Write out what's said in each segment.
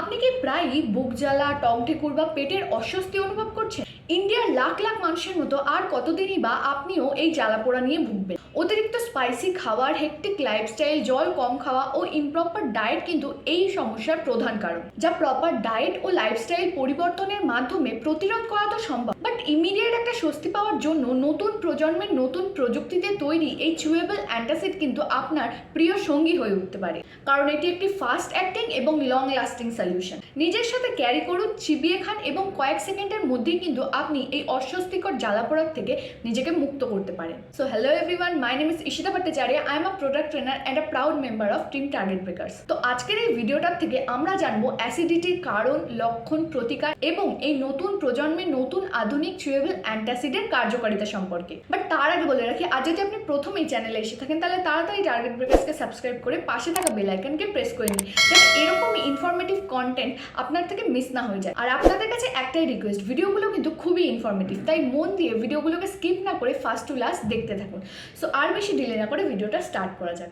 আপনি কি প্রায়ই বুক জ্বালা, টং ঠেকুর বা পেটের অস্বস্তি অনুভব করছেন? ইন্ডিয়ার লাখ লাখ মানুষের মতো আর কতদিনই বা আপনিও এই জ্বালা পোড়া নিয়ে ভুগবেন? অতিরিক্ত স্পাইসি খাওয়ার হেক্টিক লাইফস্টাইল জল কম খাওয়া ও ইমপ্রপার ডায়েট কিন্তু এই সমস্যার প্রধান কারণ, যা প্রপার ডায়েট ও লাইফস্টাইল পরিবর্তনের মাধ্যমে প্রতিরোধ করা তো সম্ভব। ইমিডিয়েট একটা স্বস্তি পাওয়ার জন্য নতুন প্রজন্মের নতুন প্রযুক্তিতে তৈরি এই চুয়েবল অ্যান্টাসিড কিন্তু আপনার প্রিয় সঙ্গী হয়ে উঠতে পারে। কারণ এটি একটি ফাস্ট অ্যাক্টিং এবং লং লাস্টিং সলিউশন নিজের সাথে ক্যারি করুন, চিবিয়ে খান এবং কয়েক সেকেন্ডের মধ্যেই কিন্তু আপনি এই অস্বস্তিকর জ্বালাপোড়ার থেকে নিজেকে মুক্ত করতে পারেন। So hello everyone my name is Ishita Bhattacharya I am a product trainer and a proud member of team Target Breakers তো আজকের এই ভিডিওটার থেকে আমরা জানব অ্যাসিডিটির কারণ, লক্ষণ, প্রতিকার এবং এই নতুন প্রজন্মের নতুন আধুনিক চুয়েবল অ্যান্টাসিডের কার্যকারিতা সম্পর্কে। বাট তার আগে বলে রাখি আজ যদি আপনি প্রথম এই চ্যানেলে এসে থাকেন, তাহলে তাড়াতাড়ি টার্গেট ব্রেকার্সকে সাবস্ক্রাইব করে পাশে থাকা বেল আইকনকে প্রেস করে নিন যাতে এরকমই ইনফরমেটিভ কন্টেন্ট আপনার থেকে মিস না হয়ে যায়। আর আপনাদের কাছে একটাই রিকোয়েস্ট ভিডিওগুলো কিন্তু খুবই ইনফরমেটিভ তাই মন দিয়ে ভিডিওগুলোকে স্কিপ না করে ফার্স্ট টু লাস্ট দেখতে থাকুন। সো আর বেশি ডিলে না করে ভিডিওটা স্টার্ট করা যাক।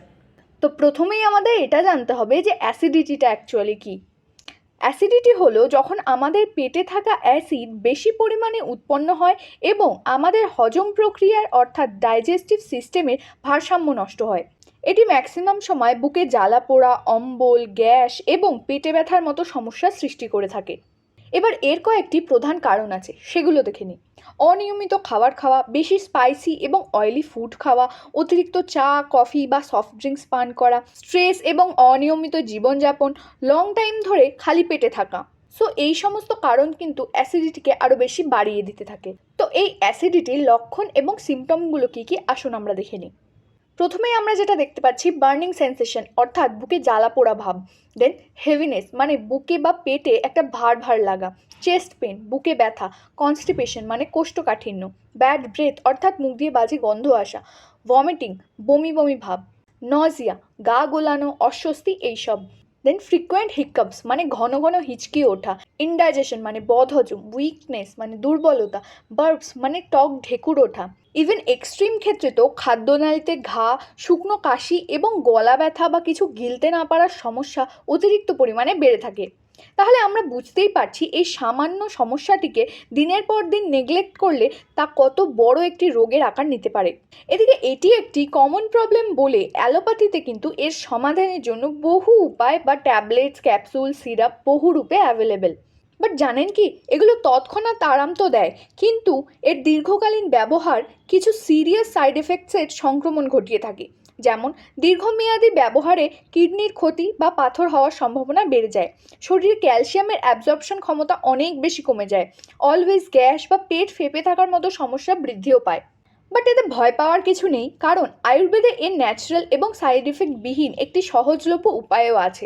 তো প্রথমেই আমাদের এটা জানতে হবে যে অ্যাসিডিটিটা অ্যাকচুয়ালি কী। অ্যাসিডিটি হলো যখন আমাদের পেটে থাকা অ্যাসিড বেশি পরিমাণে উৎপন্ন হয় এবং আমাদের হজম প্রক্রিয়ার অর্থাৎ ডাইজেস্টিভ সিস্টেমের ভারসাম্য নষ্ট হয়। এটি ম্যাক্সিমাম সময় বুকে জ্বালা পোড়া, অম্বল, গ্যাস এবং পেটে ব্যথার মতো সমস্যার সৃষ্টি করে থাকে। এবার এর কয়েকটি প্রধান কারণ আছে, সেগুলো দেখে নিই। অনিয়মিত খাবার খাওয়া, বেশি স্পাইসি এবং অয়েলি ফুড খাওয়া, অতিরিক্ত চা কফি বা সফট ড্রিঙ্কস পান করা স্ট্রেস এবং অনিয়মিত জীবনযাপন লং টাইম ধরে খালি পেটে থাকা। সো এই সমস্ত কারণ কিন্তু অ্যাসিডিটিকে আরও বেশি বাড়িয়ে দিতে থাকে। তো এই অ্যাসিডিটির লক্ষণ এবং সিমটমগুলো কী কী? আসুন আমরা দেখে নিই। প্রথমেই আমরা যেটা দেখতে পাচ্ছি বার্নিং সেন্সেশন অর্থাৎ বুকে জ্বালা পোড়া ভাব। দেন হেভিনেস মানে বুকে বা পেটে একটা ভার ভার লাগা। চেস্ট পেন বুকে ব্যথা কনস্টিপেশন মানে কোষ্ঠকাঠিন্য। ব্যাড ব্রেথ অর্থাৎ মুখ দিয়ে বাজে গন্ধ আসা। ভমিটিং বমি বমি ভাব। নজিয়া গা গোলানো, অস্বস্তি, এইসব। দেন ফ্রিকোয়েন্ট হিকআপস মানে ঘন ঘন হিচকি ওঠা ইনডাইজেশন মানে বদহজম উইকনেস মানে দুর্বলতা বার্বস মানে টক ঢেকুর ওঠা। ইভেন এক্সট্রিম ক্ষেত্রে তো খাদ্যনালীতে ঘা, শুকনো কাশি এবং গলা ব্যথা বা কিছু গিলতে না পারার সমস্যা অতিরিক্ত পরিমাণে বেড়ে থাকে। তাহলে আমরা বুঝতেই পারছি এই সামান্য সমস্যাটিকে দিনের পর দিন নেগলেক্ট করলে তা কত বড় একটি রোগের আকার নিতে পারে। এদিকে এটি একটি কমন প্রবলেম বলে অ্যালোপ্যাথিতে কিন্তু এর সমাধানের জন্য বহু উপায় বা ট্যাবলেটস ক্যাপসুল সিরাপ বহু রূপে অ্যাভেলেবেল বাট জানেন কি, এগুলো তৎক্ষণাৎ আরাম তো দেয়, কিন্তু এর দীর্ঘকালীন ব্যবহার কিছু সিরিয়াস সাইড এফেক্টসের সংক্রমণ ঘটিয়ে থাকে। যেমন দীর্ঘমেয়াদী ব্যবহারে কিডনির ক্ষতি বা পাথর হওয়ার সম্ভাবনা বেড়ে যায়। শরীরে ক্যালসিয়ামের অ্যাবজর্পশন ক্ষমতা অনেক বেশি কমে যায়। অলওয়েজ গ্যাস বা পেট ফেপে থাকার মতো সমস্যা বৃদ্ধিও পায়। বাট এতে ভয় পাওয়ার কিছু নেই, কারণ আয়ুর্বেদে এর ন্যাচারাল এবং সাইড এফেক্ট বিহীন একটি সহজলভ্য উপায়ও আছে।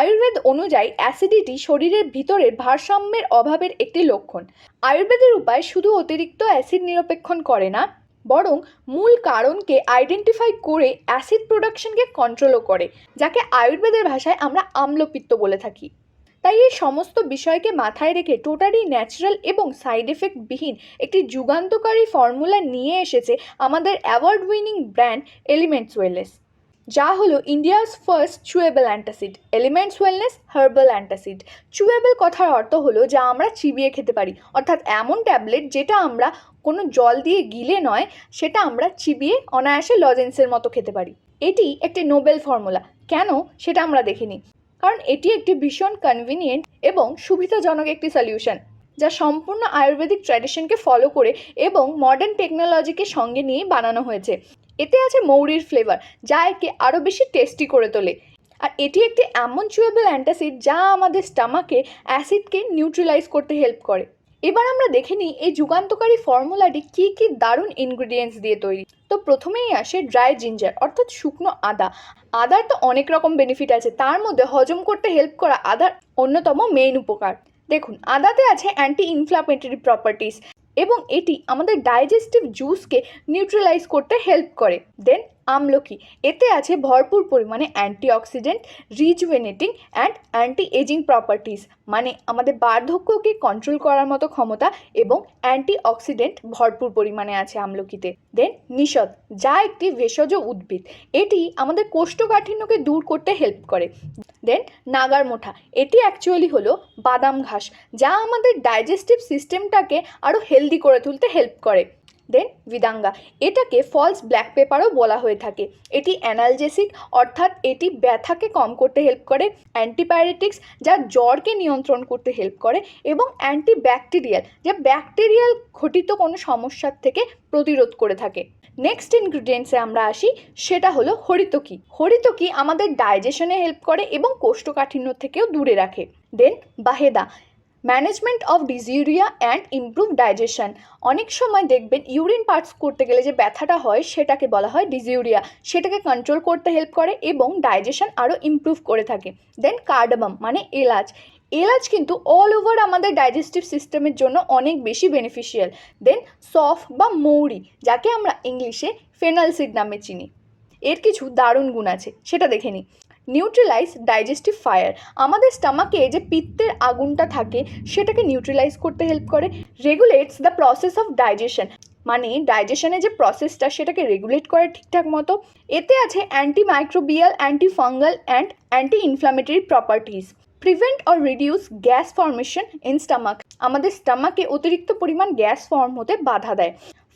আয়ুর্বেদ অনুযায়ী অ্যাসিডিটি শরীরের ভিতরের ভারসাম্যের অভাবের একটি লক্ষণ। আয়ুর্বেদের উপায় শুধু অতিরিক্ত অ্যাসিড নিরপেক্ষণ করে না বরং মূল কারণকে আইডেন্টিফাই করে অ্যাসিড প্রোডাকশনকে কন্ট্রোলও করে, যাকে আয়ুর্বেদের ভাষায় আমরা আম্লপিত্ত বলে থাকি। তাই এই সমস্ত বিষয়কে মাথায় রেখে টোটালি ন্যাচারাল এবং সাইড এফেক্টবিহীন একটি যুগান্তকারী ফর্মুলা নিয়ে এসেছে আমাদের award winning brand Elements Wellness যা হলো India's first chewable antacid Elements Wellness herbal antacid chewable কথার অর্থ হলো যা আমরা চিবিয়ে খেতে পারি। অর্থাৎ এমন ট্যাবলেট যেটা আমরা কোনো জল দিয়ে গিলে নয়, সেটা আমরা চিবিয়ে অনায়াসে লজেন্সের মতো খেতে পারি। এটি একটি নোবেল ফর্মুলা। কেন? সেটা আমরা দেখিনি। কারণ এটি একটি ভীষণ কনভিনিয়েন্ট এবং সুবিধাজনক একটি সলিউশন যা সম্পূর্ণ আয়ুর্বেদিক ট্র্যাডিশনকে ফলো করে এবং মডার্ন টেকনোলজিকে সঙ্গে নিয়ে বানানো হয়েছে। এতে আছে মৌরির ফ্লেভার যা একে আরও বেশি টেস্টি করে তোলে। আর এটি একটি এমন চুয়েবল অ্যান্টাসিড যা আমাদের স্টামাকে অ্যাসিডকে নিউট্রিলাইজ করতে হেল্প করে। এবার আমরা দেখে নিই এই যুগান্তকারী ফর্মুলাটি কী কী দারুণ ইনগ্রিডিয়েন্টস দিয়ে তৈরি। তো প্রথমেই আসে ড্রাই জিঞ্জার অর্থাৎ শুকনো আদা। আদার তো অনেক রকম বেনিফিট আছে, তার মধ্যে হজম করতে হেল্প করা আদার অন্যতম মেইন উপকার। দেখুন, আদাতে আছে অ্যান্টি ইনফ্লামেটরি প্রপার্টিস এবং এটি আমাদের ডাইজেস্টিভ জুসকে নিউট্রালাইজ করতে হেল্প করে। দেন আমলকি। এতে আছে ভরপুর পরিমাণে antioxidant, rejuvenating and anti ageing properties. মানে আমাদের বার্ধক্যকে কন্ট্রোল করার মতো ক্ষমতা এবং অ্যান্টিঅক্সিডেন্ট ভরপুর পরিমাণে আছে আমলকিতে। দেন নিষদ, যা একটি ভেষজ উদ্ভিদ। এটি আমাদের কোষ্ঠকাঠিন্যকে দূর করতে হেল্প করে। দেন নাগার মোঠা, এটি অ্যাকচুয়ালি হলো বাদাম ঘাস, যা আমাদের ডাইজেস্টিভ সিস্টেমটাকে আরও হেলদি করে তুলতে হেল্প করে। দেন বিদাঙ্গা। এটাকে ফলস ব্ল্যাক পেপারও বলা হয়ে থাকে। এটি অ্যানালজেসিক অর্থাৎ এটি ব্যথাকে কম করতে হেল্প করে অ্যান্টিবায়োটিক্স যা জ্বরকে নিয়ন্ত্রণ করতে হেল্প করে, এবং অ্যান্টি অ্যান্টিব্যাকটেরিয়াল যা ব্যাকটেরিয়াল ঘটিত কোনো সমস্যার থেকে প্রতিরোধ করে থাকে। নেক্সট ইনগ্রিডিয়েন্টসে আমরা আসি, সেটা হলো হরিতকি। হরিতকি আমাদের ডাইজেশনে হেল্প করে এবং কোষ্ঠকাঠিন্য থেকেও দূরে রাখে। Then baheda. Management of dysuria and improve digestion. অনেক সময় দেখবেন ইউরিন পার্টস করতে গেলে যে ব্যথাটা হয় সেটাকে বলা হয় ডিজিউরিয়া। সেটাকে কন্ট্রোল করতে হেল্প করে এবং ডাইজেশন আরও ইমপ্রুভ করে থাকে। দেন কার্ডামাম মানে এলাচ। এলাচ কিন্তু অল ওভার আমাদের ডাইজেস্টিভ সিস্টেমের জন্য অনেক বেশি বেনিফিশিয়াল। দেন সফ বা মৌরি, যাকে আমরা ইংলিশে ফেনালসিড নামে চিনি। এর কিছু দারুণ গুণ আছে, সেটা দেখে নিই। নিউট্রিলাইজ ডাইজেস্টিভ ফায়ার আমাদের স্টামাকে যে পিত্তের আগুনটা থাকে, সেটাকে নিউট্রিলাইজ করতে হেল্প করে regulates the process of digestion মানে ডাইজেশনের যে প্রসেসটা সেটাকে রেগুলেট করে ঠিকঠাক মতো। এতে আছে anti microbial anti fungal and anti inflammatory properties prevent or reduce gas formation in stomach আমাদের স্টামাকে অতিরিক্ত পরিমাণ গ্যাস ফর্ম হতে বাধা দেয়।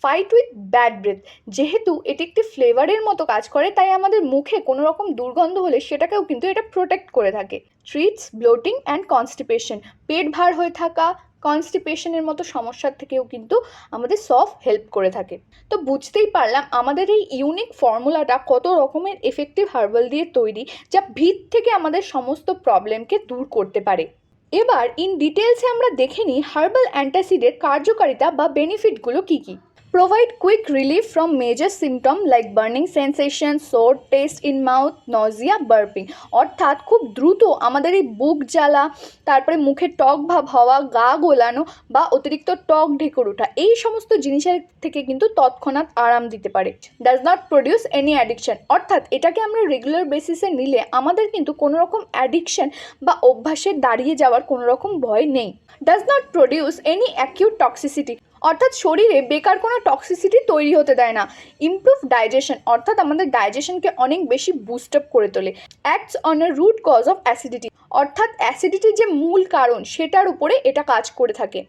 ফাইট উইথ ব্যাড ব্রেথ যেহেতু এটি একটি ফ্লেভারের মতো কাজ করে, তাই আমাদের মুখে কোনো রকম দুর্গন্ধ হলে সেটাকেও কিন্তু এটা প্রোটেক্ট করে থাকে। ট্রিটস ব্লোটিং অ্যান্ড কনস্টিপেশন পেট ভার হয়ে থাকা কনস্টিপেশনের মতো সমস্যার থেকেও কিন্তু আমাদের সফ হেল্প করে থাকে। তো বুঝতেই পারলাম আমাদের এই ইউনিক ফর্মুলাটা কত রকমের এফেক্টিভ হার্বাল দিয়ে তৈরি, যা ভিত থেকে আমাদের সমস্ত প্রবলেমকে দূর করতে পারে। এবার ইন ডিটেলসে আমরা দেখে নিই হার্বাল অ্যান্টাসিডের কার্যকারিতা বা বেনিফিটগুলো কী কী। Provide quick relief from major symptom like burning sensation sore taste in mouth, nausea, burping. অর্থাৎ খুব দ্রুত আমাদের এই বুক জ্বালা, তারপরে মুখে টক ভাব হওয়া, গা গোলানো বা অতিরিক্ত টক ঢেকুর ওঠা, এই সমস্ত জিনিসের থেকে কিন্তু তৎক্ষণাৎ আরাম দিতে পারে। Does not produce any addiction অর্থাৎ এটাকে আমরা রেগুলার বেসিসে নিলে আমাদের কিন্তু কোনো রকম অ্যাডিকশন বা অভ্যাসে দাঁড়িয়ে যাওয়ার কোনো রকম ভয় নেই। Does not produce any acute toxicity অর্থাৎ শরীরে বেকার কোনো টক্সিসিটি তৈরি হতে দেয় না। ইমপ্রুভ ডাইজেশন অর্থাৎ আমাদের ডাইজেশনকে অনেক বেশি বুস্ট আপ করে তোলে। Acts on a root cause of acidity অর্থাৎ অ্যাসিডিটির যে মূল কারণ, সেটার উপরে এটা কাজ করে থাকে।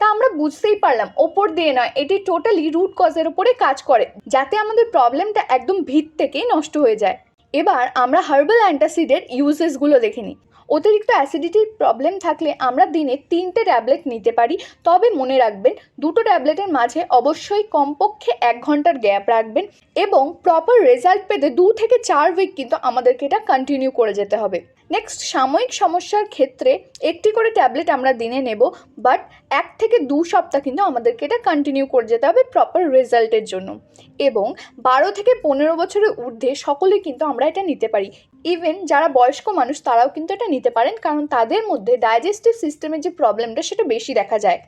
তা আমরা বুঝতেই পারলাম, ওপর দিয়ে নয়, এটি টোটালি রুট কজের উপরে কাজ করে, যাতে আমাদের প্রবলেমটা একদম ভিত থেকেই নষ্ট হয়ে যায়। এবার আমরা হার্বাল অ্যান্টাসিডের ইউজেসগুলো দেখে নিই। অতিরিক্ত অ্যাসিডিটির প্রবলেম থাকলে আমরা দিনে তিনটে ট্যাবলেট নিতে পারি। তবে মনে রাখবেন, দুটো ট্যাবলেটের মাঝে অবশ্যই কমপক্ষে এক ঘণ্টার গ্যাপ রাখবেন এবং প্রপার রেজাল্ট পেতে দু থেকে চার উইক কিন্তু আমাদেরকে এটা কন্টিনিউ করে যেতে হবে। নেক্সট সাময়িক সমস্যার ক্ষেত্রে একটি করে ট্যাবলেট আমরা দিনে নেব বাট এক থেকে দু সপ্তাহ কিন্তু আমাদেরকে এটা কন্টিনিউ করে যেতে হবে প্রপার রেজাল্টের জন্য। এবং বারো থেকে পনেরো বছরের ঊর্ধ্বে সকলে কিন্তু আমরা এটা নিতে পারি। ইভেন যারা বয়স্ক মানুষ, তারাও কিন্তু এটা নিতে পারেন, কারণ তাদের মধ্যে ডাইজেস্টিভ সিস্টেমের যে প্রবলেমটা সেটা বেশি দেখা যায়।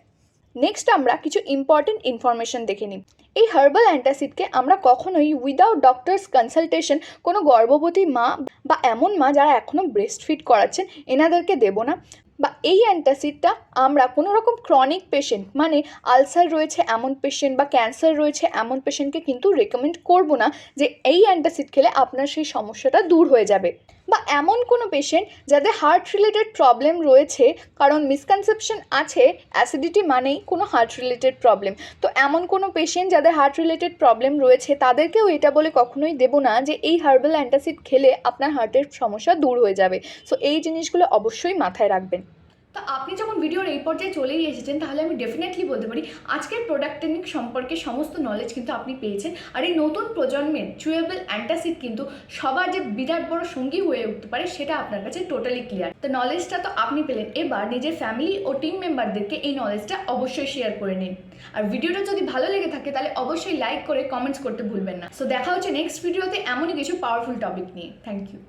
নেক্সট আমরা কিছু ইম্পর্টেন্ট ইনফরমেশন দেখে নিই। এই হার্বাল অ্যান্টাসিডকে আমরা কখনোই উইদাউট ডক্টরস কনসালটেশন কোনো গর্ভবতী মা বা এমন মা যারা এখনও ব্রেস্ট ফিট করাচ্ছেন, এনাদেরকে দেব না। বা এই অ্যান্টাসিডটা আমরা কোনো রকম ক্রনিক পেশেন্ট মানে আলসার রয়েছে এমন পেশেন্ট বা ক্যান্সার রয়েছে এমন পেশেন্টকে কিন্তু রেকমেন্ড করব না যে এই অ্যান্টাসিড খেলে আপনার সেই সমস্যাটা দূর হয়ে যাবে। বা এমন কোনো পেশেন্ট যাদের হার্ট রিলেটেড প্রবলেম রয়েছে, কারণ মিসকনসেপশন আছে অ্যাসিডিটি মানেই কোনো হার্ট রিলেটেড প্রবলেম তো এমন কোনো পেশেন্ট যাদের হার্ট রিলেটেড প্রবলেম রয়েছে, তাদেরকেও এটা বলে কখনোই দেবো না যে এই হার্বাল অ্যান্টাসিড খেলে আপনার হার্টের সমস্যা দূর হয়ে যাবে। সো এই জিনিসগুলো অবশ্যই মাথায় রাখবেন। তো আপনি যখন ভিডিওর এই পর্যায়ে চলেই এসেছেন, তাহলে আমি ডেফিনেটলি বলতে পারি, আজকের প্রোডাক্ট টেকনিক সম্পর্কে সমস্ত নলেজ কিন্তু আপনি পেয়েছেন। আর এই নতুন প্রজন্মের চুয়েবল অ্যান্টাসিড কিন্তু সবার যে বিরাট বড় সঙ্গী হয়ে উঠতে পারে, সেটা আপনার কাছে টোটালি ক্লিয়ার তো নলেজটা তো আপনি পেলেন। এবার নিজের ফ্যামিলি ও টিম মেম্বারদেরকে এই নলেজটা অবশ্যই শেয়ার করে নিন। আর ভিডিওটা যদি ভালো লেগে থাকে, তাহলে অবশ্যই লাইক করে কমেন্টস করতে ভুলবেন না। সো দেখা হচ্ছে নেক্সট ভিডিওতে এমনই কিছু পাওয়ারফুল টপিক নিয়ে। Thank you